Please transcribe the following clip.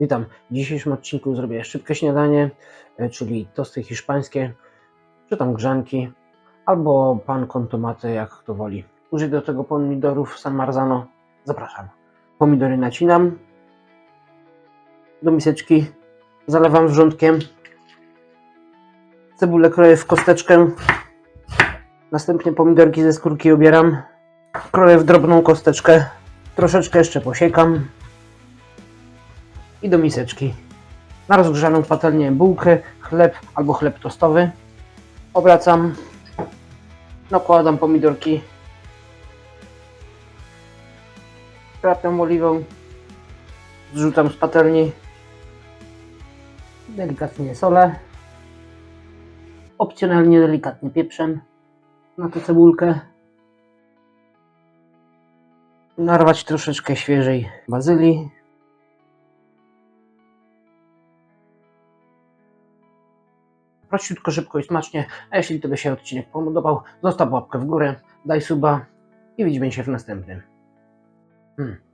Witam. W dzisiejszym odcinku zrobię szybkie śniadanie, e, czyli tosty hiszpańskie, czy tam grzanki, albo pan con jak kto woli. Użyję do tego pomidorów San Marzano. Zapraszam. Pomidory nacinam do miseczki, zalewam wrzątkiem, cebulę kroję w kosteczkę, następnie pomidorki ze skórki obieram, kroję w drobną kosteczkę, troszeczkę jeszcze posiekam, i do miseczki. Na rozgrzaną patelnię bułkę, chleb albo chleb tostowy. Obracam. Nakładam pomidorki. Krapiam oliwą. Zrzucam z patelni. Delikatnie solę. Opcjonalnie delikatnie pieprzem na tę cebulkę. Narwać troszeczkę świeżej bazylii. Prościutko, szybko i smacznie. A jeśli Tobie się odcinek podobał, zostaw łapkę w górę, daj suba i widzimy się w następnym. Hmm.